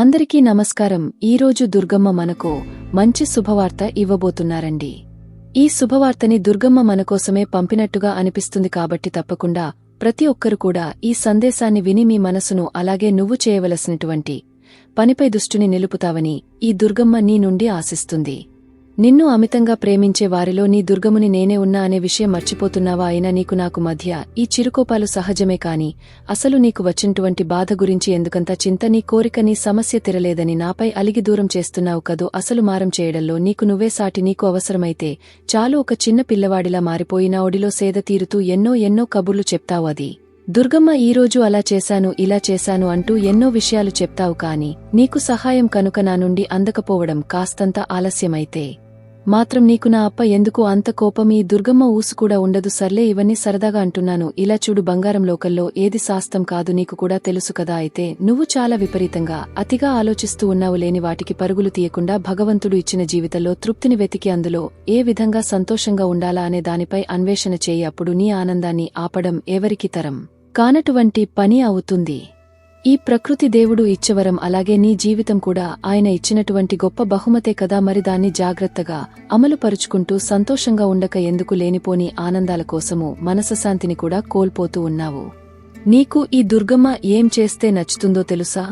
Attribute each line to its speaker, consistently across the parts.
Speaker 1: అందరికీ నమస్కారం. ఈరోజు దుర్గమ్మ మనకు మంచి శుభవార్త ఇవ్వబోతున్నారండి. ఈ శుభవార్తని దుర్గమ్మ మనకోసమే పంపినట్టుగా అనిపిస్తుంది కాబట్టి తప్పకుండా ప్రతి ఒక్కరు కూడా ఈ సందేశాన్ని విని మీ మనసును అలాగే నువ్వు చేయవలసినటువంటి పనిపై దృష్టిని నిలుపుతావని ఈ దుర్గమ్మ నీ నుండి ఆశిస్తుంది. నిన్ను అమితంగా ప్రేమించే వారిలో నీ దుర్గముని నేనే ఉన్నా అనే విషయం మర్చిపోతున్నావా అయినా నీకు నాకు మధ్య ఈ చిరుకోపాలు సహజమే కాని అసలు నీకు వచ్చినటువంటి బాధ గురించి ఎందుకంత చింత నీ కోరిక నీ సమస్య తిరలేదని నాపై అలిగి దూరం చేస్తున్నావు కదూ అసలు మారం చేయడంలో నీకు నువ్వే సాటి నీకు అవసరమైతే చాలు ఒక చిన్న పిల్లవాడిలా మారిపోయినా ఒడిలో సేద తీరుతూ ఎన్నో ఎన్నో కబుర్లు చెప్తావు అది. దుర్గమ్మ ఈరోజు అలా చేశాను ఇలా చేశాను అంటూ ఎన్నో విషయాలు చెప్తావు కాని నీకు సహాయం కనుక నా నుండి అందకపోవడం కాస్తంత ఆలస్యమైతే. మాత్రం నీకు నా అప్ప ఎందుకు అంత కోపం ఈ దుర్గమ్మ ఊసు కూడా ఉండదు సర్లే ఇవన్నీ సరదాగా అంటున్నాను. ఇలా చూడు బంగారం లోకల్లో ఏది శాస్తం కాదు నీకు కూడా తెలుసు కదా అయితే నువ్వు చాలా విపరీతంగా అతిగా ఆలోచిస్తూ ఉన్నావు లేని వాటికి పరుగులు తీయకుండా భగవంతుడు ఇచ్చిన జీవితంలో తృప్తిని వెతికి అందులో ఏ విధంగా సంతోషంగా ఉండాలా అనే దానిపై అన్వేషణ చేయి అప్పుడు నీ ఆనందాన్ని ఆపడం ఎవరికి తరం. కానటువంటి పని అవుతుంది. ఈ ప్రకృతి దేవుడు ఇచ్చవరం అలాగే నీ జీవితం కూడా ఆయన ఇచ్చినటువంటి గొప్ప బహుమతే కదా మరి దాన్ని జాగ్రత్తగా అమలు పరుచుకుంటూ సంతోషంగా ఉండక ఎందుకు లేనిపోని ఆనందాల కోసము మనసశాంతిని కూడా కోల్పోతూ ఉన్నావు. నీకు ఈ దుర్గమ్మ ఏం చేస్తే నచ్చుతుందో తెలుసా?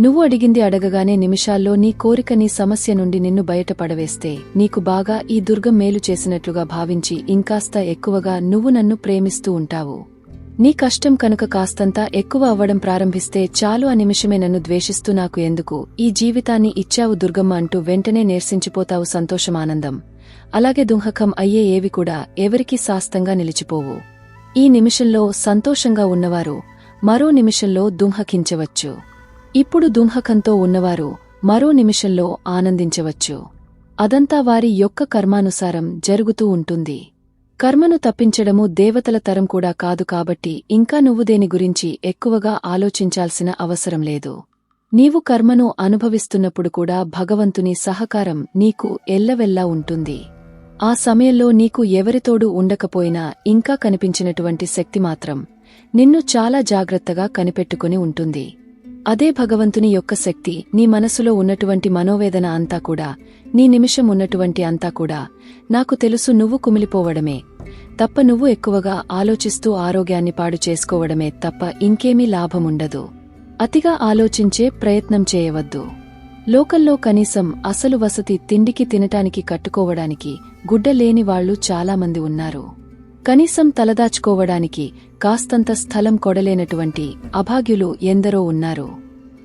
Speaker 1: నువ్వు అడిగింది అడగగానే నిమిషాల్లో నీ కోరిక నీ సమస్య నుండి నిన్ను బయటపడవేస్తే నీకు బాగా ఈ దుర్గం మేలు చేసినట్లుగా భావించి ఇంకాస్త ఎక్కువగా నువ్వు నన్ను ప్రేమిస్తూ ఉంటావు. నీ కష్టం కనుక కాస్తంతా ఎక్కువ అవ్వడం ప్రారంభిస్తే చాలు ఆ నిమిషమే నన్ను ద్వేషిస్తూ నాకు ఎందుకు? ఈ జీవితాన్ని ఇచ్చావు దుర్గమ్మ అంటూ వెంటనే నేర్సించిపోతావు సంతోషమానందం. అలాగే దుంహకం అయ్యే ఏవి కూడా ఎవరికీ శాస్తంగా నిలిచిపోవు. ఈ నిమిషంలో సంతోషంగా ఉన్నవారు మరో నిమిషంలో దుంహకించవచ్చు. ఇప్పుడు దుంహకంతో ఉన్నవారు మరో నిమిషంలో ఆనందించవచ్చు. అదంతా వారి యొక్క కర్మానుసారం జరుగుతూ ఉంటుంది. కర్మను తప్పించడము దేవతల తరం కూడా కాదు కాబట్టి ఇంకా నువ్వు దేని గురించి ఎక్కువగా ఆలోచించాల్సిన అవసరం లేదు. నీవు కర్మను అనుభవిస్తున్నప్పుడు కూడా భగవంతుని సహకారం నీకు ఎల్లవెల్లా ఉంటుంది. ఆ సమయంలో నీకు ఎవరితోడు ఉండకపోయినా ఇంకా కనిపించినటువంటి శక్తి మాత్రం నిన్ను చాలా జాగ్రత్తగా కనిపెట్టుకుని ఉంటుంది. అదే భగవంతుని యొక్క శక్తి నీ మనసులో ఉన్నటువంటి మనోవేదన అంతా కూడా నీ నిమిషం ఉన్నటువంటి అంతా కూడా నాకు తెలుసు నువ్వు కుమిలిపోవడమే. తప్ప నువ్వు ఎక్కువగా ఆలోచిస్తూ ఆరోగ్యాన్ని పాడు చేసుకోవడమే తప్ప ఇంకేమీ లాభముండదు. అతిగా ఆలోచించే ప్రయత్నం చేయవద్దు. లోకల్లో కనీసం అసలు వసతి తిండికి తినటానికి కట్టుకోవడానికి గుడ్డలేని వాళ్ళు చాలామంది ఉన్నారు. కనీసం తలదాచుకోవడానికి కాస్తంత స్థలం కొడలేనటువంటి అభాగ్యులు ఎందరో ఉన్నారు.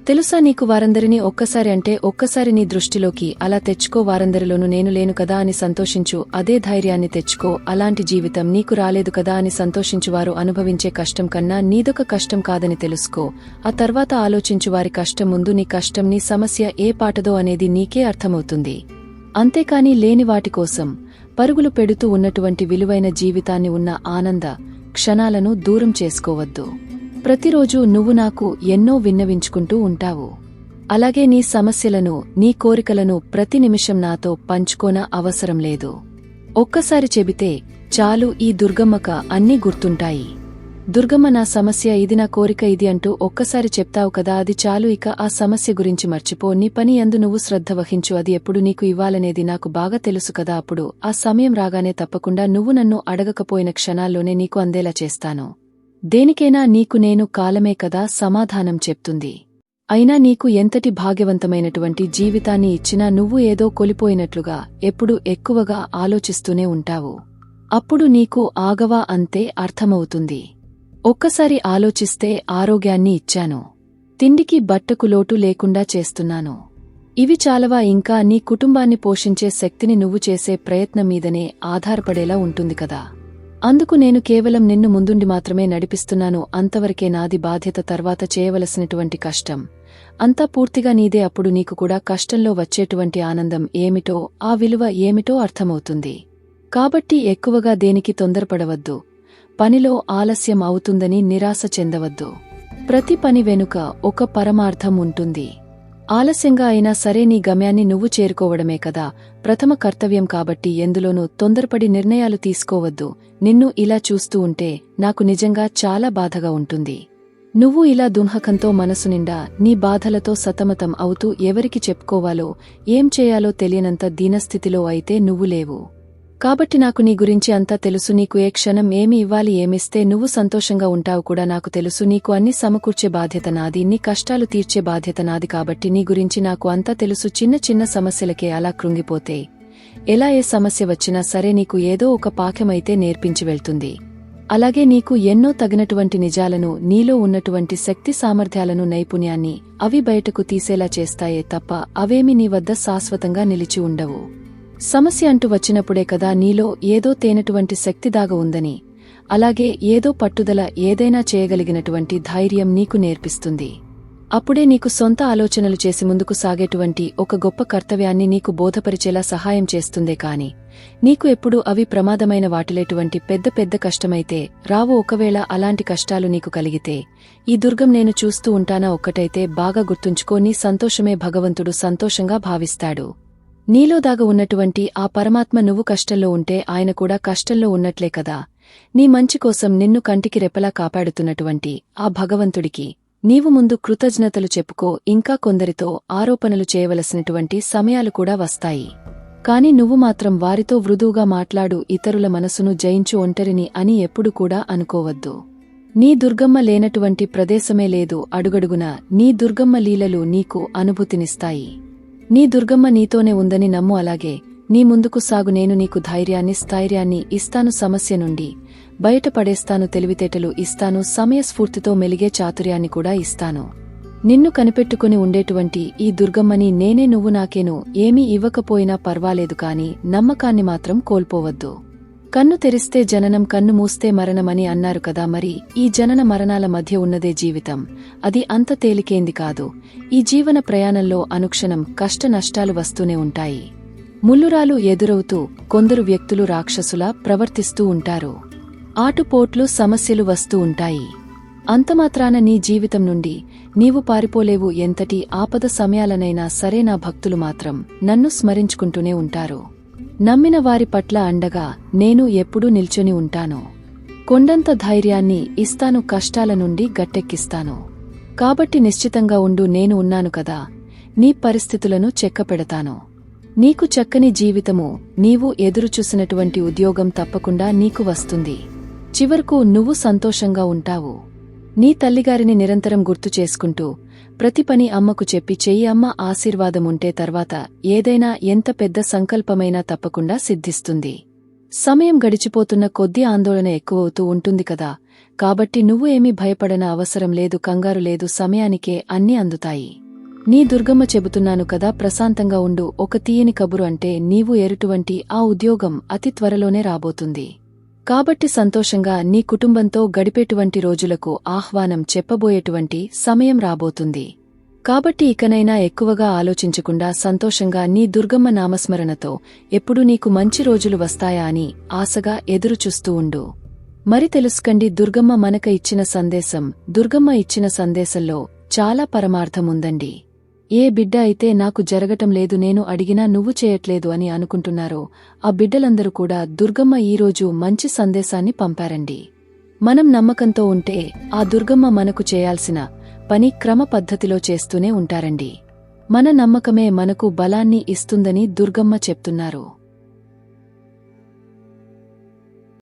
Speaker 1: తెలుసా నీకు వారందరినీ ఒక్కసారి అంటే ఒక్కసారి నీ దృష్టిలోకి అలా తెచ్చుకో వారందరిలోనూ నేను లేను కదా అని సంతోషించు అదే ధైర్యాన్ని తెచ్చుకో అలాంటి జీవితం నీకు రాలేదు కదా అని సంతోషించువారు అనుభవించే కష్టం కన్నా నీదొక కష్టం కాదని తెలుసుకో ఆ తర్వాత ఆలోచించు వారి కష్టం ముందు నీ కష్టం నీ సమస్య ఏ పాటదో అనేది నీకే అర్థమవుతుంది. అంతేకాని లేని వాటి కోసం పరుగులు పెడుతూ ఉన్నటువంటి విలువైన జీవితాన్ని ఉన్న ఆనంద క్షణాలను దూరం చేసుకోవద్దు. ప్రతిరోజూ నువ్వు నాకు ఎన్నో విన్నవించుకుంటూ ఉంటావు. అలాగే నీ సమస్యలను నీ కోరికలను ప్రతి నిమిషం నాతో పంచుకోన అవసరం లేదు. ఒక్కసారి చెబితే చాలు ఈ దుర్గమ్మక అన్నీ గుర్తుంటాయి. దుర్గమ్మ నా సమస్య ఇది నా కోరిక ఇది అంటూ ఒక్కసారి చెప్తావు కదా అది చాలు ఇక ఆ సమస్య గురించి మర్చిపో. నీ పని ఎందు నువ్వు శ్రద్ధ వహించు అది ఎప్పుడు నీకు ఇవ్వాలనేది నాకు బాగా తెలుసు కదా అప్పుడు ఆ సమయం రాగానే తప్పకుండా నువ్వు నన్ను అడగకపోయిన క్షణాల్లోనే నీకు అందేలా చేస్తాను. దేనికైనా నీకు నేను కాలమే కదా సమాధానం చెప్తుంది. అయినా నీకు ఎంతటి భాగ్యవంతమైనటువంటి జీవితాన్ని ఇచ్చినా నువ్వు ఏదో కొలిపోయినట్లుగా ఎప్పుడు ఎక్కువగా ఆలోచిస్తూనే ఉంటావు. అప్పుడు నీకు ఆగవా అంతే అర్థమవుతుంది. ఒక్కసారి ఆలోచిస్తే ఆరోగ్యాన్ని ఇచ్చాను. తిండికి బట్టకు లోటు లేకుండా చేస్తున్నాను. ఇవి చాలవా ఇంకా నీ కుటుంబాన్ని పోషించే శక్తిని నువ్వు చేసే ప్రయత్నం మీదనే ఆధారపడేలా ఉంటుంది కదా. అందుకు నేను కేవలం నిన్ను ముందుండి మాత్రమే నడిపిస్తున్నాను. అంతవరకే నాది బాధ్యత తర్వాత చేయవలసినటువంటి కష్టం. అంతా పూర్తిగా నీదే అప్పుడు నీకు కూడా కష్టంలో వచ్చేటువంటి ఆనందం ఏమిటో ఆ విలువ ఏమిటో అర్థమవుతుంది. కాబట్టి ఎక్కువగా దేనికి తొందరపడవద్దు. పనిలో ఆలస్యం అవుతుందని నిరాశ చెందవద్దు. ప్రతి పని వెనుక ఒక పరమార్థం ఉంటుంది. ఆలస్యంగా అయినా సరే నీ గమ్యాన్ని నువ్వు చేరుకోవడమే కదా ప్రథమ కర్తవ్యం కాబట్టి ఎందులోనూ తొందరపడి నిర్ణయాలు తీసుకోవద్దు. నిన్ను ఇలా చూస్తూ ఉంటే నాకు నిజంగా చాలా బాధగా ఉంటుంది. నువ్వు ఇలా దుంహకంతో మనసు నిండా నీ బాధలతో సతమతం అవుతూ ఎవరికి చెప్పుకోవాలో ఏం చేయాలో తెలియనంత దీనస్థితిలో అయితే నువ్వు లేవు. కాబట్టి నాకు నీ గురించి అంతా తెలుసు నీకు ఏ క్షణం ఏమి ఇవ్వాలి ఏమిస్తే నువ్వు సంతోషంగా ఉంటావు కూడా నాకు తెలుసు. నీకు అన్ని సమకూర్చే బాధ్యత నాది నీ కష్టాలు తీర్చే బాధ్యత నాది కాబట్టి నీ గురించి నాకు అంతా తెలుసు. చిన్న చిన్న సమస్యలకే అలా కృంగిపోతే ఎలా ఏ సమస్య వచ్చినా సరే నీకు ఏదో ఒక పాఠమైతే నేర్పించి వెళ్తుంది. అలాగే నీకు ఎన్నో తగినటువంటి నిజాలను నీలో ఉన్నటువంటి శక్తి సామర్థ్యాలను నైపుణ్యాన్ని అవి బయటకు తీసేలా చేస్తాయే తప్ప అవేమి నీ వద్ద శాశ్వతంగా నిలిచి ఉండవు. సమస్య అంటూ వచ్చినప్పుడే కదా నీలో ఏదో తేనటువంటి శక్తి దాగ ఉందని అలాగే ఏదో పట్టుదల ఏదైనా చేయగలిగినటువంటి ధైర్యం నీకు నేర్పిస్తుంది. అప్పుడే నీకు సొంత ఆలోచనలు చేసి ముందుకు సాగేటువంటి ఒక గొప్ప కర్తవ్యాన్ని నీకు బోధపరిచేలా సహాయం చేస్తుందే కాని నీకు ఎప్పుడు అవి ప్రమాదమైన వాటిలేటువంటి పెద్ద పెద్ద కష్టమైతే రావు ఒకవేళ అలాంటి కష్టాలు నీకు కలిగితే ఈ దుర్గం నేను చూస్తూ ఉంటానా ఒక్కటైతే బాగా గుర్తుంచుకో నీ సంతోషమే భగవంతుడు సంతోషంగా భావిస్తాడు. నీలో దాగ ఉన్నటువంటి ఆ పరమాత్మ నువ్వు కష్టంలో ఉంటే ఆయన కూడా కష్టంలో ఉన్నట్లే కదా. నీ మంచి కోసం నిన్ను కంటికి రెప్పలా కాపాడుతున్నటువంటి ఆ భగవంతుడికి నీవు ముందు కృతజ్ఞతలు చెప్పుకో ఇంకా కొందరితో ఆరోపణలు చేయవలసినటువంటి సమయాలు కూడా వస్తాయి. కాని నువ్వు మాత్రం వారితో వృదువుగా మాట్లాడు ఇతరుల మనసును జయించు ఒంటరిని అని ఎప్పుడు కూడా అనుకోవద్దు. నీ దుర్గమ్మ లేనటువంటి ప్రదేశమే లేదు అడుగడుగున నీ దుర్గమ్మ లీలలు నీకు అనుభూతినిస్తాయి. నీ దుర్గమ్మ నీతోనే ఉందని నమ్ము అలాగే నీ ముందుకు సాగు నేను నీకు ధైర్యాన్ని స్థైర్యాన్ని ఇస్తాను సమస్య నుండి. బయటపడేస్తాను తెలివితేటలు ఇస్తాను సమయస్ఫూర్తితో మెలిగే చాతుర్యాన్ని కూడా ఇస్తాను. నిన్ను కనిపెట్టుకుని ఉండేటువంటి ఈ దుర్గమ్మని నేనే నువ్వు నాకేను ఏమీ ఇవ్వకపోయినా పర్వాలేదు కాని నమ్మకాన్ని మాత్రం కోల్పోవద్దు. కన్ను తెరిస్తే జననం కన్ను మూస్తే మరణమని అన్నారు కదా మరి. ఈ జనన మరణాల మధ్య ఉన్నదే జీవితం. అది అంత తేలికేంది కాదు. ఈ జీవన ప్రయాణంలో అనుక్షణం కష్ట నష్టాలు వస్తూనే ఉంటాయి. ముల్లురాలు ఎదురవుతూ కొందరు వ్యక్తులు రాక్షసులా ప్రవర్తిస్తూ ఉంటారు. ఆటుపోట్లు సమస్యలు వస్తూ ఉంటాయి. అంతమాత్రాన నీ జీవితం నుండి నీవు పారిపోలేవు. ఎంతటి ఆపద సమయాలనైనా సరే నా భక్తులు మాత్రం నన్ను స్మరించుకుంటూనే ఉంటారు. నమ్మిన వారి పట్ల అండగా నేను ఎప్పుడూ నిల్చొని ఉంటాను. కొండంత ధైర్యాన్ని ఇస్తాను కష్టాల నుండి గట్టెక్కిస్తాను. కాబట్టి నిశ్చితంగా ఉండు నేను ఉన్నాను కదా. నీ పరిస్థితులను చెక్కపెడతాను. నీకు చక్కని జీవితము నీవు ఎదురుచూసినటువంటి ఉద్యోగం తప్పకుండా నీకు వస్తుంది. చివరకు నువ్వు సంతోషంగా ఉంటావు. నీ తల్లిగారిని నిరంతరం గుర్తు చేసుకుంటూ ప్రతి పని అమ్మకు చెప్పి చెయ్యి అమ్మ ఆశీర్వాదముంటే తర్వాత ఏదైనా ఎంత పెద్ద సంకల్పమైనా తప్పకుండా సిద్ధిస్తుంది. సమయం గడిచిపోతున్న కొద్ది ఆందోళన ఎక్కువవుతూ ఉంటుంది కదా. కాబట్టి నువ్వు ఏమీ భయపడన అవసరం లేదు కంగారు లేదు సమయానికే అన్నీ అందుతాయి. నీ దుర్గమ్మ చెబుతున్నాను కదా ప్రశాంతంగా ఉండు ఒక తీయని కబురు అంటే నీవు ఎరుటువంటి ఆ ఉద్యోగం అతి త్వరలోనే రాబోతుంది. కాబట్టి సంతోషంగా నీ కుటుంబంతో గడిపేటువంటి రోజులకు ఆహ్వానం చెప్పబోయేటువంటి సమయం రాబోతుంది. కాబట్టి ఇకనైనా ఎక్కువగా ఆలోచించకుండా సంతోషంగా నీ దుర్గమ్మ నామస్మరణతో ఎప్పుడు నీకు మంచి రోజులు వస్తాయా అని ఆశగా ఎదురుచూస్తూ ఉండు. మరి తెలుసుకండి దుర్గమ్మ మనక ఇచ్చిన సందేశం దుర్గమ్మ ఇచ్చిన సందేశంలో చాలా పరమార్థముందండి. ఏ బిడ్డ అయితే నాకు జరగటం లేదు నేను అడిగినా నువ్వు చేయట్లేదు అని అనుకుంటున్నారో ఆ బిడ్డలందరూ కూడా దుర్గమ్మ ఈరోజు మంచి సందేశాన్ని పంపారండి. మనం నమ్మకంతో ఉంటే ఆ దుర్గమ్మ మనకు చేయాల్సిన పని క్రమ పద్ధతిలో చేస్తూనే ఉంటారండి. మన నమ్మకమే మనకు బలాన్ని ఇస్తుందని దుర్గమ్మ చెప్తున్నారు.